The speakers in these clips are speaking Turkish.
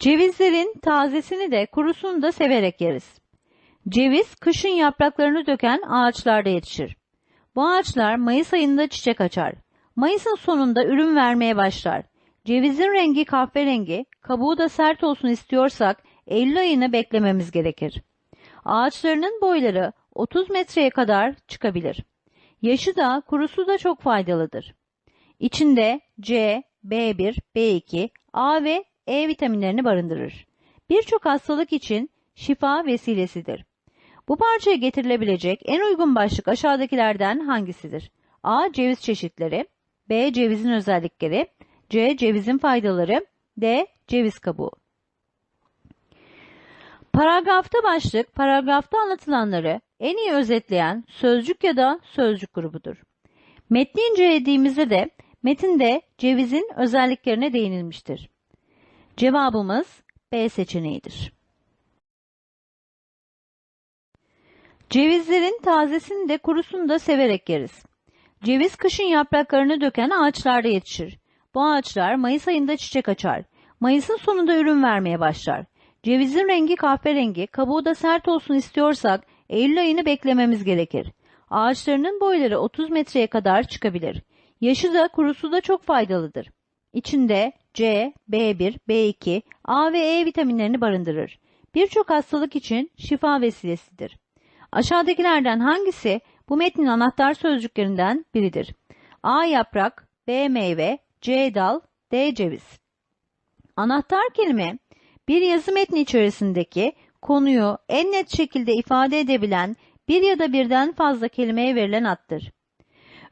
Cevizlerin tazesini de kurusunu da severek yeriz. Ceviz kışın yapraklarını döken ağaçlarda yetişir. Bu ağaçlar Mayıs ayında çiçek açar. Mayıs'ın sonunda ürün vermeye başlar. Cevizin rengi kahverengi, kabuğu da sert olsun istiyorsak Eylül ayını beklememiz gerekir. Ağaçlarının boyları 30 metreye kadar çıkabilir. Yaşı da kurusu da çok faydalıdır. İçinde C, B1, B2, A ve E vitaminlerini barındırır. Birçok hastalık için şifa vesilesidir. Bu parçaya getirilebilecek en uygun başlık aşağıdakilerden hangisidir? A. Ceviz çeşitleri B. Cevizin özellikleri C. Cevizin faydaları D. Ceviz kabuğu Paragrafta başlık, paragrafta anlatılanları en iyi özetleyen sözcük ya da sözcük grubudur. Metni incelediğimizde de metinde cevizin özelliklerine değinilmiştir. Cevabımız B seçeneğidir. Cevizlerin tazesini de kurusunu da severek yeriz. Ceviz kışın yapraklarını döken ağaçlarda yetişir. Bu ağaçlar Mayıs ayında çiçek açar. Mayıs'ın sonunda ürün vermeye başlar. Cevizin rengi kahverengi, kabuğu da sert olsun istiyorsak Eylül ayını beklememiz gerekir. Ağaçlarının boyları 30 metreye kadar çıkabilir. Yaşı da kurusu da çok faydalıdır. İçinde C, B1, B2, A ve E vitaminlerini barındırır. Birçok hastalık için şifa vesilesidir. Aşağıdakilerden hangisi bu metnin anahtar sözcüklerinden biridir? A yaprak, B meyve, C dal, D ceviz. Anahtar kelime bir yazı metni içerisindeki konuyu en net şekilde ifade edebilen bir ya da birden fazla kelimeye verilen addır.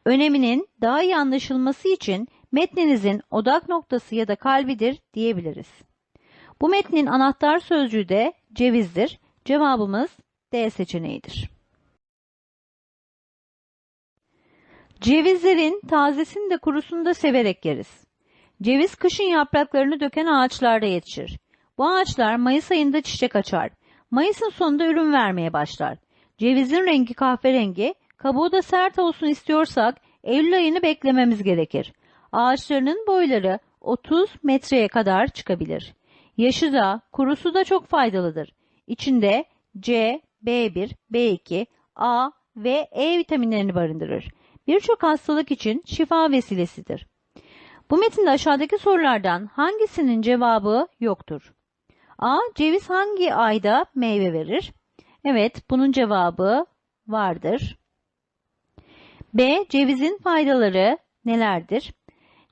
Öneminin daha iyi anlaşılması için metninizin odak noktası ya da kalbidir diyebiliriz. Bu metnin anahtar sözcüğü de cevizdir. Cevabımız D seçeneğidir. Cevizlerin tazesini de kurusunu da severek yeriz. Ceviz kışın yapraklarını döken ağaçlarda yetişir. Bu ağaçlar Mayıs ayında çiçek açar. Mayıs'ın sonunda ürün vermeye başlar. Cevizin rengi kahverengi, kabuğu da sert olsun istiyorsak Eylül ayını beklememiz gerekir. Ağaçlarının boyları 30 metreye kadar çıkabilir. Yaşı da, kurusu da çok faydalıdır. İçinde C, B1, B2, A ve E vitaminlerini barındırır. Birçok hastalık için şifa vesilesidir. Bu metinde aşağıdaki sorulardan hangisinin cevabı yoktur? A. Ceviz hangi ayda meyve verir? Evet, bunun cevabı vardır. B. Cevizin faydaları nelerdir?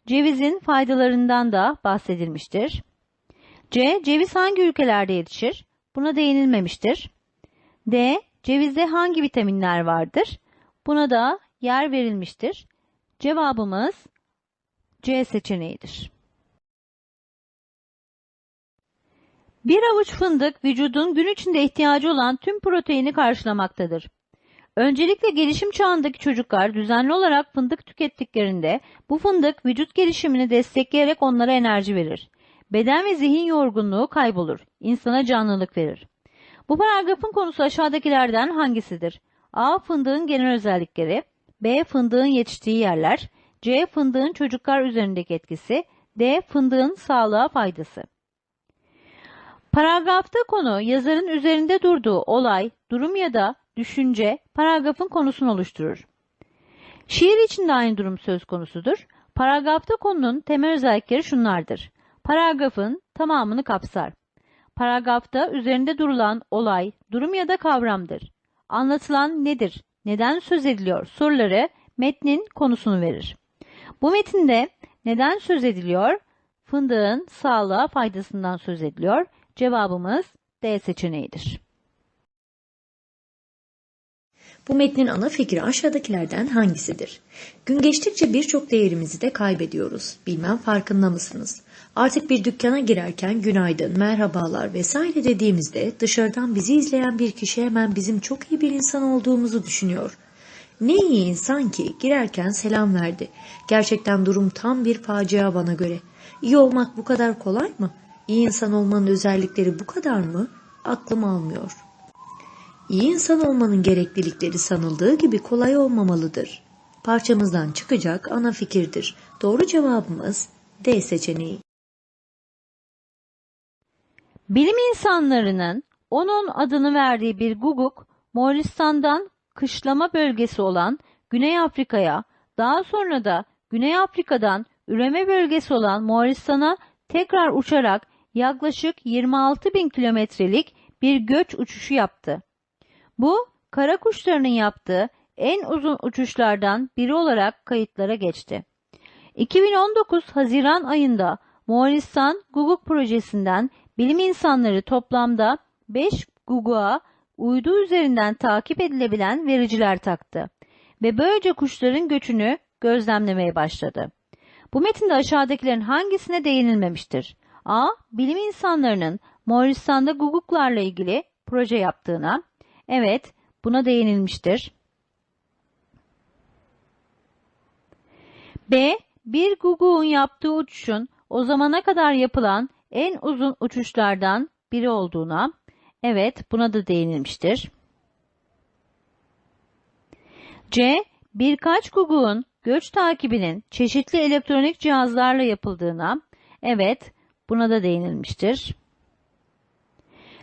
Cevizin faydalarından da bahsedilmiştir. C. Ceviz hangi ülkelerde yetişir? Buna değinilmemiştir. D. Cevizde hangi vitaminler vardır? Buna da yer verilmiştir. Cevabımız C seçeneğidir. Bir avuç fındık vücudun gün içinde ihtiyacı olan tüm proteini karşılamaktadır. Öncelikle gelişim çağındaki çocuklar düzenli olarak fındık tükettiklerinde bu fındık vücut gelişimini destekleyerek onlara enerji verir. Beden ve zihin yorgunluğu kaybolur. İnsana canlılık verir. Bu paragrafın konusu aşağıdakilerden hangisidir? A. Fındığın genel özellikleri B. Fındığın yetiştiği yerler C. Fındığın çocuklar üzerindeki etkisi D. Fındığın sağlığa faydası Paragrafta konu yazarın üzerinde durduğu olay, durum ya da düşünce paragrafın konusunu oluşturur. Şiir için de aynı durum söz konusudur. Paragrafta konunun temel özellikleri şunlardır. Paragrafın tamamını kapsar. Paragrafta üzerinde durulan olay, durum ya da kavramdır. Anlatılan nedir, neden söz ediliyor soruları metnin konusunu verir. Bu metinde neden söz ediliyor? Fındığın sağlığa faydasından söz ediliyor. Cevabımız D seçeneğidir. Bu metnin ana fikri aşağıdakilerden hangisidir? Gün geçtikçe birçok değerimizi de kaybediyoruz. Bilmem farkında mısınız? Artık bir dükkana girerken günaydın, merhabalar vesaire dediğimizde dışarıdan bizi izleyen bir kişi hemen bizim çok iyi bir insan olduğumuzu düşünüyor. Ne iyi insan ki girerken selam verdi. Gerçekten durum tam bir facia bana göre. İyi olmak bu kadar kolay mı? İyi insan olmanın özellikleri bu kadar mı? Aklım almıyor. İyi insan olmanın gereklilikleri sanıldığı gibi kolay olmamalıdır. Parçamızdan çıkacak ana fikirdir. Doğru cevabımız D seçeneği. Bilim insanlarının onun adını verdiği bir guguk, Moğolistan'dan kışlama bölgesi olan Güney Afrika'ya, daha sonra da Güney Afrika'dan üreme bölgesi olan Moğolistan'a tekrar uçarak yaklaşık 26 bin kilometrelik bir göç uçuşu yaptı. Bu, kara kuşlarının yaptığı en uzun uçuşlardan biri olarak kayıtlara geçti. 2019 Haziran ayında Moğolistan Guguk projesinden bilim insanları toplamda 5 Guguk'a uydu üzerinden takip edilebilen vericiler taktı ve böylece kuşların göçünü gözlemlemeye başladı. Bu metinde aşağıdakilerin hangisine değinilmemiştir? A. Bilim insanlarının Moğolistan'da Guguklarla ilgili proje yaptığına. Evet, buna değinilmiştir. B. Bir Guguk'un yaptığı uçuşun o zamana kadar yapılan en uzun uçuşlardan biri olduğuna. Evet, buna da değinilmiştir. C. Birkaç Guguk'un göç takibinin çeşitli elektronik cihazlarla yapıldığına. Evet, buna da değinilmiştir.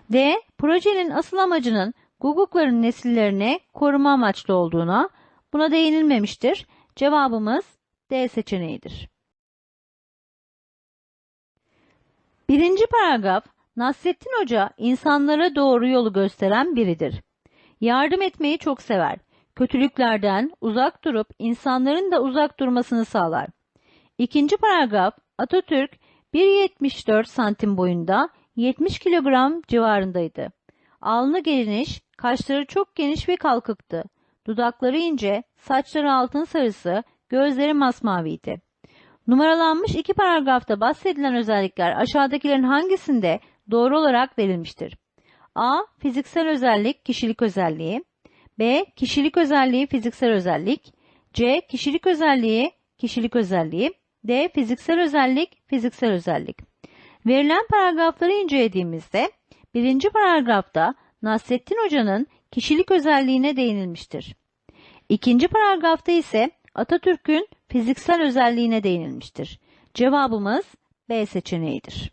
D. Projenin asıl amacının Gugukların nesillerini koruma amaçlı olduğuna. Buna değinilmemiştir. Cevabımız D seçeneğidir. Birinci paragraf, Nasrettin Hoca insanlara doğru yolu gösteren biridir. Yardım etmeyi çok sever. Kötülüklerden uzak durup insanların da uzak durmasını sağlar. İkinci paragraf, Atatürk 1.74 santim boyunda 70 kilogram civarındaydı. Alnı geniş, kaşları çok geniş ve kalkıktı. Dudakları ince, saçları altın sarısı, gözleri masmaviydi. Numaralanmış iki paragrafta bahsedilen özellikler aşağıdakilerin hangisinde doğru olarak verilmiştir? A. Fiziksel özellik, kişilik özelliği. B. Kişilik özelliği, fiziksel özellik. C. Kişilik özelliği, kişilik özelliği. D. Fiziksel özellik, fiziksel özellik. Verilen paragrafları incelediğimizde birinci paragrafta Nasrettin Hoca'nın kişilik özelliğine değinilmiştir. İkinci paragrafta ise Atatürk'ün fiziksel özelliğine değinilmiştir. Cevabımız B seçeneğidir.